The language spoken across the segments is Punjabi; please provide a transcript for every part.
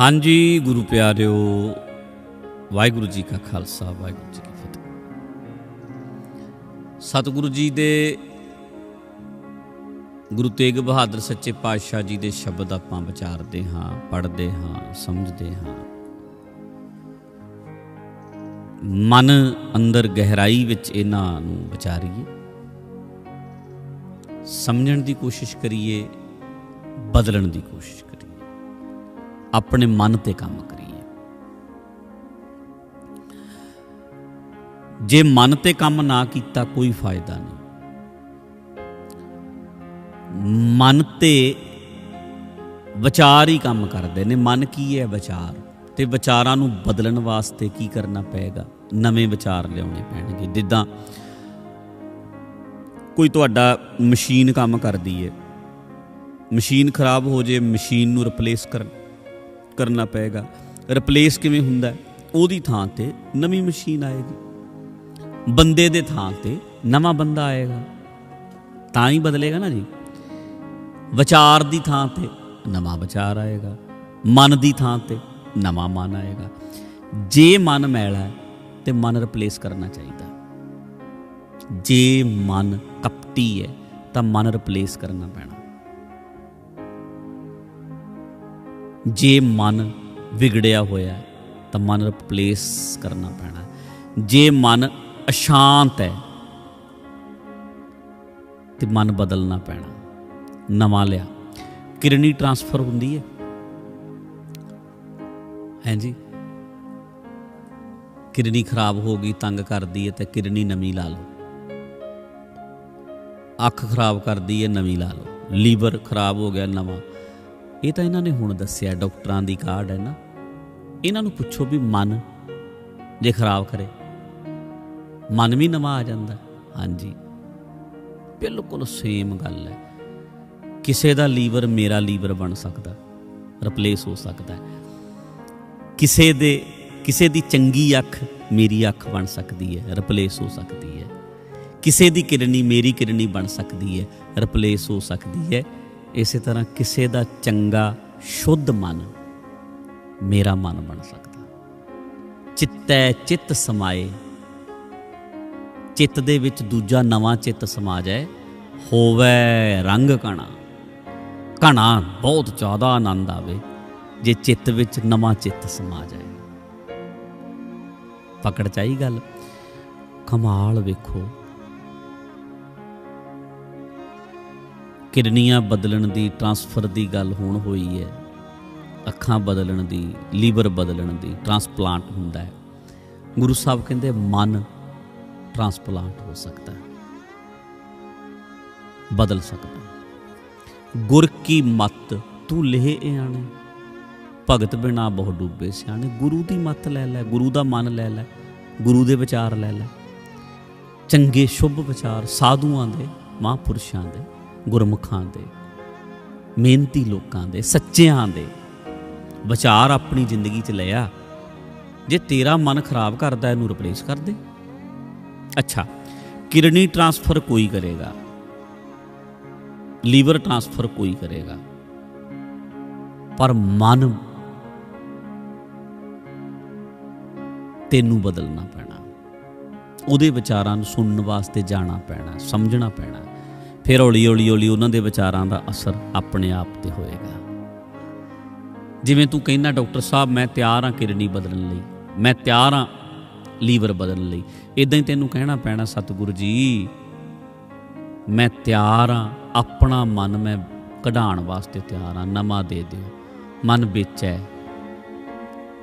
ਹਾਂਜੀ, ਗੁਰੂ ਪਿਆਰਿਓ, ਵਾਹਿਗੁਰੂ ਜੀ ਕਾ ਖਾਲਸਾ, ਵਾਹਿਗੁਰੂ ਜੀ ਕੀ ਫਤਿਹ। ਸਤਿਗੁਰੂ ਜੀ ਦੇ ਗੁਰੂ ਤੇਗ ਬਹਾਦਰ ਸੱਚੇ ਪਾਤਸ਼ਾਹ ਜੀ ਦੇ ਸ਼ਬਦ ਆਪਾਂ ਵਿਚਾਰਦੇ ਹਾਂ, ਪੜ੍ਹਦੇ ਹਾਂ, ਸਮਝਦੇ ਹਾਂ। ਮਨ ਅੰਦਰ ਗਹਿਰਾਈ ਵਿੱਚ ਇਹਨਾਂ ਨੂੰ ਵਿਚਾਰੀਏ। ਸਮਝਣ ਦੀ ਕੋਸ਼ਿਸ਼ ਕਰੀਏ, ਬਦਲਣ ਦੀ ਕੋਸ਼ਿਸ਼ ਆਪਣੇ ਮਨ ਤੇ ਕੰਮ ਕਰੀਏ। ਜੇ ਮਨ ਤੇ ਕੰਮ ਨਾ ਕੀਤਾ ਕੋਈ ਫਾਇਦਾ ਨਹੀਂ। ਮਨ ਤੇ ਵਿਚਾਰ ਹੀ ਕੰਮ ਕਰਦੇ ਨੇ। ਮਨ ਕੀ ਹੈ? ਵਿਚਾਰ। ਤੇ ਵਿਚਾਰਾਂ ਨੂੰ ਬਦਲਣ ਵਾਸਤੇ ਕੀ ਕਰਨਾ ਪਏਗਾ? ਨਵੇਂ ਵਿਚਾਰ ਲਿਆਉਣੇ ਪੈਣਗੇ। ਜਿੱਦਾਂ ਕੋਈ ਤੁਹਾਡਾ ਮਸ਼ੀਨ ਕੰਮ ਕਰਦੀ ਹੈ। ਮਸ਼ੀਨ ਖਰਾਬ ਹੋ ਜੇ, ਮਸ਼ੀਨ ਨੂੰ ਰਿਪਲੇਸ ਕਰਨ ਕਰਨਾ ਪਏਗਾ। ਰਿਪਲੇਸ ਕਿਵੇਂ ਹੁੰਦਾ ਉਹਦੀ ਥਾਂ ਤੇ ਨਵੀਂ ਮਸ਼ੀਨ ਆਏਗੀ। ਬੰਦੇ ਦੇ ਥਾਂ ਤੇ ਨਵਾਂ ਬੰਦਾ ਆਏਗਾ। ਤਾਂ ਹੀ ਬਦਲੇਗਾ ਨਾ ਜੀ। ਵਿਚਾਰ ਦੀ ਥਾਂ ਤੇ ਨਵਾਂ ਵਿਚਾਰ ਆਏਗਾ। ਮਨ ਦੀ ਥਾਂ ਤੇ ਨਵਾਂ ਮਨ ਆਏਗਾ। ਜੇ ਮਨ ਮੈਲਾ ਹੈ ਤੇ ਮਨ ਰਿਪਲੇਸ ਕਰਨਾ ਚਾਹੀਦਾ। ਜੇ ਮਨ ਕਪਟੀ ਹੈ ਤਾਂ ਮਨ ਰਿਪਲੇਸ ਕਰਨਾ ਪੈਣਾ। ਜੇ ਮਨ ਵਿਗੜਿਆ ਹੋਇਆ ਹੈ, ਤਾਂ ਮਨ ਰਿਪਲੇਸ ਕਰਨਾ ਪੈਣਾ ਜੇ ਮਨ ਅਸ਼ਾਂਤ ਹੈ, ਤੇ ਮਨ ਬਦਲਣਾ ਪੈਣਾ ਨਵਾਂ ਲਿਆ। ਕਿਰਨੀ ਟਰਾਂਸਫਰ ਹੁੰਦੀ ਹੈ। ਹਾਂਜੀ ਕਿਰਨੀ ਖਰਾਬ ਹੋ ਗਈ, ਤੰਗ ਕਰਦੀ ਹੈ, ਤੇ ਕਿਰਨੀ ਨਵੀਂ ਲਾ ਲਓ। ਅੱਖ ਖਰਾਬ ਕਰਦੀ ਹੈ, ਨਵੀਂ ਲਾ ਲਓ। ਲੀਵਰ ਖਰਾਬ ਹੋ ਗਿਆ, ਨਵਾਂ। ਇਹ ਤਾਂ ਇਹਨਾਂ ਨੇ ਹੁਣ ਦੱਸਿਆ, ਡਾਕਟਰਾਂ ਦੀ ਕਾਰਡ ਹੈ ਨਾ। ਇਹਨਾਂ ਨੂੰ ਪੁੱਛੋ ਵੀ ਮਨ ਜੇ ਖਰਾਬ ਕਰੇ, ਮਨ ਵੀ ਨਵਾਂ ਆ ਜਾਂਦਾ। ਹਾਂਜੀ। ਬਿਲਕੁਲ ਸੇਮ ਗੱਲ ਹੈ। ਕਿਸੇ ਦਾ ਲੀਵਰ ਮੇਰਾ ਲੀਵਰ ਬਣ ਸਕਦਾ ਰਿਪਲੇਸ ਹੋ ਸਕਦਾ ਹੈ। ਕਿਸੇ ਦੇ, ਕਿਸੇ ਦੀ ਚੰਗੀ ਅੱਖ ਮੇਰੀ ਅੱਖ ਬਣ ਸਕਦੀ ਹੈ ਰਿਪਲੇਸ ਹੋ ਸਕਦੀ ਹੈ। ਕਿਸੇ ਦੀ ਕਿਰਨੀ ਮੇਰੀ ਕਿਰਨੀ ਬਣ ਸਕਦੀ ਹੈ ਰਿਪਲੇਸ ਹੋ ਸਕਦੀ ਹੈ। ਇਸੇ ਤਰ੍ਹਾਂ ਕਿਸੇ ਦਾ ਚੰਗਾ ਸ਼ੁੱਧ ਮਨ ਮੇਰਾ ਮਨ ਬਣ ਸਕਦਾ। ਚਿੱਤੈ ਚਿੱਤ ਸਮਾਏ, ਚਿੱਤ ਦੇ ਵਿੱਚ ਦੂਜਾ ਨਵਾਂ ਚਿੱਤ ਸਮਾ ਜਾਏ, ਹੋਵੇ ਰੰਗ ਕਣਾ ਕਣਾ ਬਹੁਤ ਜ਼ਿਆਦਾ ਆਨੰਦ ਆਵੇ, ਜੇ ਚਿੱਤ ਵਿੱਚ ਨਵਾਂ ਚਿੱਤ ਸਮਾ ਜਾਏ। ਪਕੜ ਚਾਹੀ ਗੱਲ, ਕਮਾਲ ਵੇਖੋ ਕਿਡਨੀਆਂ ਬਦਲਣ ਦੀ, ਟਰਾਂਸਫਰ ਦੀ ਗੱਲ ਹੋਣ ਹੋਈ ਹੈ। ਅੱਖਾਂ ਬਦਲਣ ਦੀ, ਲੀਵਰ ਬਦਲਣ ਦੀ, ਟਰਾਂਸਪਲਾਂਟ ਹੁੰਦਾ ਹੈ। ਗੁਰੂ ਸਾਹਿਬ ਕਹਿੰਦੇ, ਮਨ ਟਰਾਂਸਪਲਾਂਟ ਹੋ ਸਕਦਾ ਹੈ। ਬਦਲ ਸਕਦਾ ਗੁਰ ਕੀ ਮਤ, ਤੂੰ ਲਹਿ ਆਣੇ ਭਗਤ ਬਿਨਾ ਬਹੁ ਡੁੱਬੇ ਸਿਆਣੇ। ਗੁਰੂ ਦੀ ਮਤ ਲੈ ਲੈ, ਗੁਰੂ ਦਾ ਮਨ ਲੈ ਲੈ, ਗੁਰੂ ਦੇ ਵਿਚਾਰ ਲੈ ਲੈ। ਚੰਗੇ, ਸ਼ੁਭ ਵਿਚਾਰ, ਸਾਧੂਆਂ ਦੇ, ਮਹਾਂਪੁਰਸ਼ਾਂ ਦੇ। ਗੁਰਮੁਖਾਂ ਦੇ, ਮਿਹਨਤੀ ਲੋਕਾਂ ਦੇ, ਸੱਚਿਆਂ ਦੇ। ਵਿਚਾਰ ਆਪਣੀ ਜ਼ਿੰਦਗੀ 'ਚ ਲਿਆ, ਜੇ ਤੇਰਾ ਮਨ ਖਰਾਬ ਕਰਦਾ, ਇਹਨੂੰ ਰਿਪਲੇਸ ਕਰ ਦੇ। ਅੱਛਾ, ਕਿਡਨੀ ਟ੍ਰਾਂਸਫਰ ਕੋਈ ਕਰੇਗਾ। ਲੀਵਰ ਟ੍ਰਾਂਸਫਰ ਕੋਈ ਕਰੇਗਾ। ਪਰ ਮਨ ਤੈਨੂੰ ਬਦਲਣਾ ਪੈਣਾ। ਉਹਦੇ ਵਿਚਾਰਾਂ ਨੂੰ ਸੁਣਨ ਵਾਸਤੇ ਜਾਣਾ ਪੈਣਾ, ਸਮਝਣਾ ਪੈਣਾ। ਫਿਰ ਹੌਲੀ ਹੌਲੀ ਹੌਲੀ ਉਹਨਾਂ ਦੇ ਵਿਚਾਰਾਂ ਦਾ ਅਸਰ ਆਪਣੇ ਆਪ ਤੇ ਹੋਏਗਾ। ਜਿਵੇਂ ਤੂੰ ਕਹਿੰਦਾ, ਡਾਕਟਰ ਸਾਹਿਬ, ਮੈਂ ਤਿਆਰ ਹਾਂ ਕਿਰਨੀ ਬਦਲਣ ਲਈ। ਮੈਂ ਤਿਆਰ ਹਾਂ ਲੀਵਰ ਬਦਲਣ ਲਈ। ਇਦਾਂ ਹੀ ਤੈਨੂੰ ਕਹਿਣਾ ਪੈਣਾ, ਸਤਿਗੁਰੂ ਜੀ, ਮੈਂ ਤਿਆਰ ਹਾਂ, ਆਪਣਾ ਮਨ ਮੈਂ ਕਢਾਉਣ ਵਾਸਤੇ ਤਿਆਰ ਹਾਂ। ਨਵਾਂ ਦੇ ਦਿਓ। ਮਨ ਵਿੱਚ ਹੈ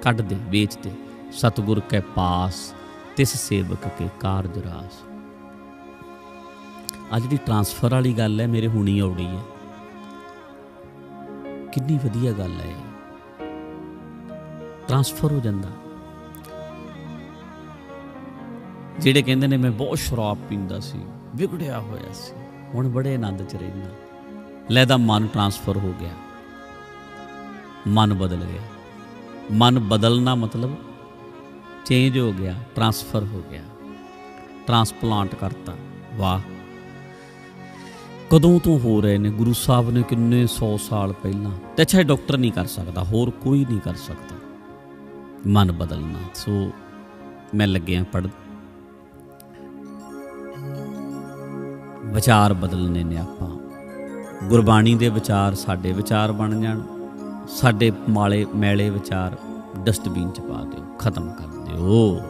ਕੱਢ ਦੇ, ਵੇਚ ਦੇ। ਸਤਿਗੁਰ ਕੇ ਪਾਸ, ਤਿਸ ਸੇਵਕ ਕੇ ਕਾਰਜ ਰਾਸ। ਆ ਜਿਹੜੀ ਟਰਾਂਸਫਰ ਵਾਲੀ ਗੱਲ ਹੈ, ਮੇਰੇ ਹੁਣੀ ਆਉੜੀ ਹੈ। ਕਿੰਨੀ ਵਧੀਆ ਗੱਲ ਹੈ ਇਹ। ਟਰਾਂਸਫਰ ਹੋ ਜਾਂਦਾ। ਜਿਹੜੇ ਕਹਿੰਦੇ ਨੇ, ਮੈਂ ਬਹੁਤ ਸ਼ਰਾਬ ਪੀਂਦਾ ਸੀ, ਵਿਗੜਿਆ ਹੋਇਆ ਸੀ, ਹੁਣ ਬੜੇ ਆਨੰਦ ਚ ਰਹਿਣਾ ਲੈ ਦਾ ਮਨ ਟਰਾਂਸਫਰ ਹੋ ਗਿਆ। ਮਨ ਬਦਲ ਗਿਆ। ਮਨ ਬਦਲਣਾ ਮਤਲਬ ਚੇਂਜ ਹੋ ਗਿਆ ਟਰਾਂਸਫਰ ਹੋ ਗਿਆ। ਟਰਾਂਸਪਲਾਂਟ ਕਰਤਾ। ਵਾਹ। ਕਦੋਂ ਤੋਂ ਹੋ ਰਹੇ ਨੇ? ਗੁਰੂ ਸਾਹਿਬ ਨੇ ਕਿੰਨੇ 100 ਸਾਲ ਪਹਿਲਾਂ। ਤੇ ਅੱਛਾ, ਇਹ ਡਾਕਟਰ ਨਹੀਂ ਕਰ ਸਕਦਾ, ਹੋਰ ਕੋਈ ਨਹੀਂ ਕਰ ਸਕਦਾ। ਮਨ ਬਦਲਣਾ। ਸੋ ਮੈਂ ਲੱਗਿਆ ਪੜ ਵਿਚਾਰ ਬਦਲਨੇ ਨੇ ਆਪਾਂ। ਗੁਰਬਾਣੀ ਦੇ ਵਿਚਾਰ ਸਾਡੇ ਵਿਚਾਰ ਬਣ ਜਾਣ। ਸਾਡੇ ਮਾਲੇ ਮੈਲੇ ਵਿਚਾਰ ਡਸਟਬਿਨ ਚ ਪਾ ਦਿਓ। ਖਤਮ ਕਰ ਦਿਓ।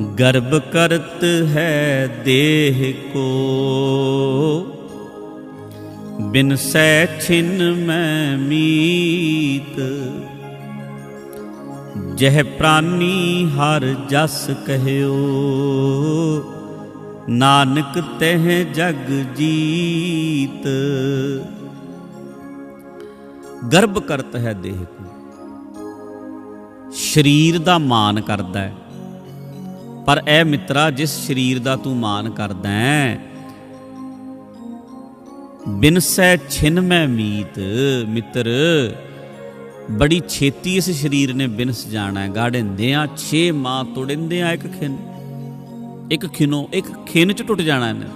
ਗਰਬ ਕਰਤ ਹੈ ਦੇਹ ਕੋ। ਬਿਨ ਸੈ ਛਿਨ ਮੈਂ ਮੀਤ। ਜਹ ਪ੍ਰਾਨੀ ਹਰ ਜਸ ਕਹਿਓ। ਨਾਨਕ ਤਹਿ ਜਗ ਜੀਤ। ਗਰਭ ਕਰਤ ਹੈ ਦੇਹ ਕੋ। ਸਰੀਰ ਦਾ ਮਾਨ ਕਰਦਾ ਹੈ। ਪਰ ਐ ਮਿੱਤਰਾ, ਜਿਸ ਸਰੀਰ ਦਾ ਤੂੰ ਮਾਨ ਕਰਦਾ ਹੈ ਬਿਨਸੈ ਛਿਨ ਮੈਂ ਮੀਤ। ਮਿੱਤਰ, ਬੜੀ ਛੇਤੀ ਇਸ ਸਰੀਰ ਨੇ ਬਿਨਸ ਜਾਣਾ ਹੈ ਗਾੜਿੰਦੇ ਆ 6 ਮਾਹ ਤੋੜਿੰਦੇ ਆ ਇੱਕ ਖਿਨ। ਇੱਕ ਖਿਨੋ, ਇੱਕ ਖਿਨ ਚ ਟੁੱਟ ਜਾਣਾ ਇਹਨੇ।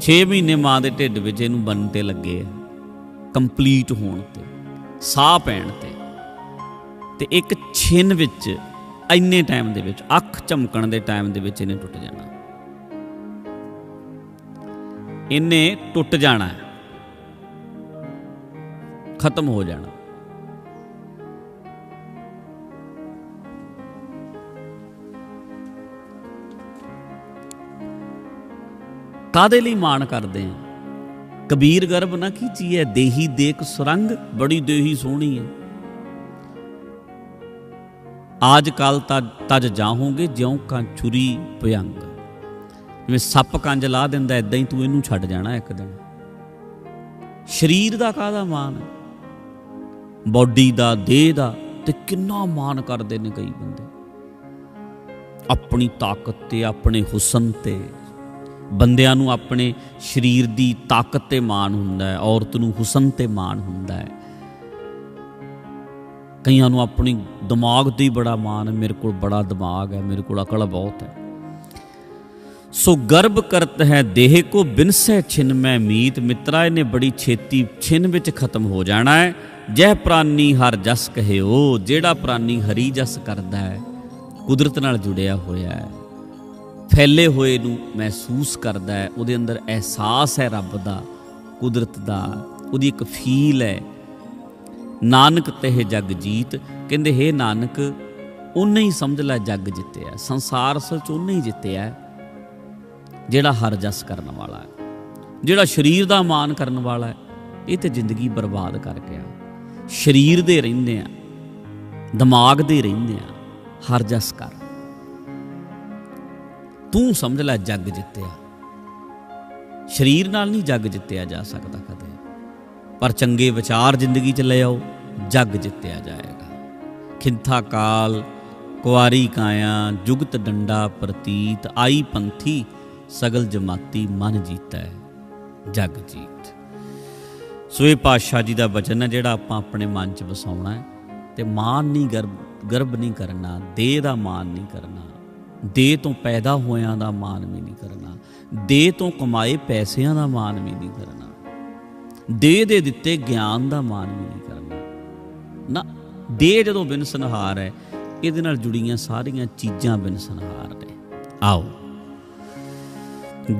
6 ਮਹੀਨੇ ਮਾਂ ਦੇ ਢਿੱਡ ਵਿੱਚ ਇਹਨੂੰ ਬਣਨ ਤੇ ਲੱਗੇ ਕੰਪਲੀਟ ਹੋਣ ਤੇ, ਸਾਹ ਪੈਣ ਤੇ। ਤੇ ਇੱਕ ਛਿਨ ਵਿੱਚ ਇੰਨੇ ਟਾਈਮ ਦੇ ਵਿੱਚ, ਅੱਖ ਚਮਕਣ ਦੇ ਟਾਈਮ ਦੇ ਵਿੱਚ ਇਹਨੇ ਟੁੱਟ ਜਾਣਾ। ਇਹਨੇ ਟੁੱਟ ਜਾਣਾ ਖਤਮ ਹੋ ਜਾਣਾ। ਕਾਦੇ ਲਈ ਮਾਣ ਕਰਦੇ ਆ? ਕਬੀਰ ਗਰਭ ਨਾ ਕੀਚੀਐ ਦੇਹੀ ਦੇਖ ਸੁਰੰਗ, ਬੜੀ ਦੇਹੀ ਸੋਹਣੀ ਹੈ। ਆਜ ਕੱਲ ਤਜ ਜਾਹੋਗੇ, ਜਿਉਂ ਕਾਂ ਚੁਰੀ ਭਯੰਗ। ਜਿਵੇਂ ਸੱਪ ਕੰਜ ਲਾ ਦਿੰਦਾ ਐਦਾਂ ਹੀ ਤੂੰ ਇਹਨੂੰ ਛੱਡ ਜਾਣਾ ਇੱਕ ਦਿਨ। ਸਰੀਰ ਦਾ ਕਾਹਦਾ ਮਾਨ ਹੈ? ਬਾਡੀ ਦਾ, ਦੇਹ ਦਾ, ਤੇ ਕਿੰਨਾ ਮਾਨ ਕਰਦੇ ਨੇ ਕਈ ਬੰਦੇ। ਆਪਣੀ ਤਾਕਤ ਤੇ, ਆਪਣੇ ਹੁਸਨ ਤੇ। ਬੰਦਿਆਂ ਨੂੰ ਆਪਣੇ ਸਰੀਰ ਦੀ ਤਾਕਤ ਤੇ ਮਾਣ ਹੁੰਦਾ ਹੈ, ਔਰਤ ਨੂੰ ਹੁਸਨ ਤੇ ਮਾਣ ਹੁੰਦਾ ਹੈ। ਕਈਆਂ ਨੂੰ ਆਪਣੀ ਦਿਮਾਗ ਤੇ ਹੀ ਬੜਾ ਮਾਣ ਹੈ, ਮੇਰੇ ਕੋਲ ਬੜਾ ਦਿਮਾਗ ਹੈ, ਮੇਰੇ ਕੋਲ ਅਕਲ ਬਹੁਤ ਹੈ। ਸੋ ਗਰਭ ਕਰਤ ਹੈ, ਦੇਹ ਕੋ ਬਿਨਸੈ ਛਿਨ, ਮੈਂ ਮੀਤ ਮਿੱਤਰਾ, ਇਹਨੇ ਬੜੀ ਛੇਤੀ ਛਿਨ ਵਿੱਚ ਖਤਮ ਹੋ ਜਾਣਾ ਹੈ। ਜਹ ਪ੍ਰਾਨੀ ਹਰ ਜਸ ਕਹਿਓ, ਜਿਹੜਾ ਪ੍ਰਾਨੀ ਹਰੀ ਜਸ ਕਰਦਾ ਹੈ, ਕੁਦਰਤ ਨਾਲ ਜੁੜਿਆ ਹੋਇਆ ਹੈ। ਫੈਲੇ ਹੋਏ ਨੂੰ ਮਹਿਸੂਸ ਕਰਦਾ ਹੈ, ਉਹਦੇ ਅੰਦਰ ਅਹਿਸਾਸ ਹੈ ਰੱਬ ਦਾ, ਕੁਦਰਤ ਦਾ, ਉਹਦੀ ਇੱਕ ਫੀਲ ਹੈ। ਨਾਨਕ ਤਹਿ ਜਗ ਜੀਤ। ਕਹਿੰਦੇ, ਹੇ ਨਾਨਕ ਉਹਨੇ ਹੀ ਸਮਝ ਲੈ ਜੱਗ ਜਿੱਤਿਆ। ਸੰਸਾਰ ਅਸਲ ਚ ਉਹਨੇ ਹੀ ਜਿੱਤਿਆ ਜਿਹੜਾ ਹਰ ਜਸ ਕਰਨ ਵਾਲਾ ਹੈ। ਜਿਹੜਾ ਸਰੀਰ ਦਾ ਮਾਨ ਕਰਨ ਵਾਲਾ ਹੈ, ਇਹ ਤੇ ਜ਼ਿੰਦਗੀ ਬਰਬਾਦ ਕਰ ਗਿਆ ਸਰੀਰ ਦੇ ਰਹਿੰਦੇ ਆ, ਦਿਮਾਗ ਦੇ ਰਹਿੰਦੇ ਆ, ਹਰ ਜਸ ਕਰ। ਤੂੰ ਸਮਝ ਲੈ ਜੱਗ ਜਿੱਤਿਆ। ਸਰੀਰ ਨਾਲ ਨਹੀਂ ਜੱਗ ਜਿੱਤਿਆ ਜਾ ਸਕਦਾ ਕਦੇ। ਪਰ ਚੰਗੇ ਵਿਚਾਰ ਜ਼ਿੰਦਗੀ 'ਚ ਲੈ ਆਓ, ਜੱਗ ਜਿੱਤਿਆ ਜਾਏਗਾ। ਖਿੰਥਾ ਕਾਲ, ਕੁਆਰੀ ਕਾਇਆ, ਜੁਗਤ ਡੰਡਾ ਪ੍ਰਤੀਤ, ਆਈ ਪੰਥੀ, ਸਗਲ ਜਮਾਤੀ ਮਨ ਜੀਤਾ ਹੈ ਜੱਗ ਜੀਤ। ਸੋ ਇਹ ਪਾਤਸ਼ਾਹ ਜੀ ਦਾ ਬਚਨ ਹੈ, ਜਿਹੜਾ ਆਪਾਂ ਆਪਣੇ ਮਨ 'ਚ ਵਸਾਉਣਾ ਹੈ, ਤੇ ਮਾਨ ਨਹੀਂ ਗਰਬ ਗਰਬ ਨਹੀਂ ਕਰਨਾ, ਦੇਹ ਦਾ ਮਾਨ ਨਹੀਂ ਕਰਨਾ, ਦੇਹ ਤੋਂ ਪੈਦਾ ਹੋਇਆਂ ਦਾ ਮਾਨ ਵੀ ਨਹੀਂ ਕਰਨਾ, ਦੇਹ ਤੋਂ ਕਮਾਏ ਪੈਸਿਆਂ ਦਾ ਮਾਨ ਵੀ ਨਹੀਂ ਕਰਨਾ। ਦੇਹ ਦੇ ਦਿੱਤੇ ਗਿਆਨ ਦਾ ਮਾਨ ਵੀ ਨਹੀਂ ਕਰਨਾ। ਨਾ ਦੇਹ ਜਦੋਂ ਬਿਨ ਸੰਹਾਰ ਹੈ, ਇਹਦੇ ਨਾਲ ਜੁੜੀਆਂ ਸਾਰੀਆਂ ਚੀਜ਼ਾਂ ਬਿਨ ਸੰਹਾਰ ਨੇ। ਆਓ।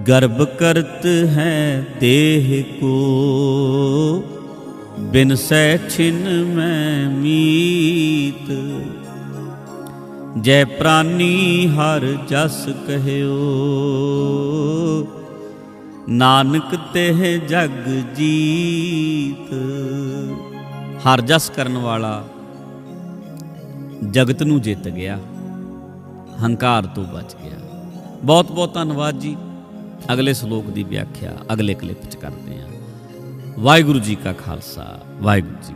ਗਰਭ ਕਰਤ ਹੈ ਦੇਹ ਕੋ, ਬਿਨ ਸੈ ਛਿਨ ਮੈਂ ਮੀਤ। ਜੈ ਪ੍ਰਾਨੀ ਹਰ ਜਸ ਕਹਿਓ ਨਾਨਕ ਤਹਿ ਜਗ ਜੀਤ। ਹਰ ਜਸ ਕਰਨ ਵਾਲਾ ਜਗਤ ਨੂੰ ਜਿੱਤ ਗਿਆ, ਹੰਕਾਰ ਤੋਂ ਬਚ ਗਿਆ। ਬਹੁਤ ਬਹੁਤ ਧੰਨਵਾਦ ਜੀ। ਅਗਲੇ ਸ਼ਲੋਕ ਦੀ ਵਿਆਖਿਆ ਅਗਲੇ ਕਲਿੱਪ 'ਚ ਕਰਦੇ ਹਾਂ। ਵਾਹਿਗੁਰੂ ਜੀ ਕਾ ਖਾਲਸਾ, ਵਾਹਿਗੁਰੂ ਜੀ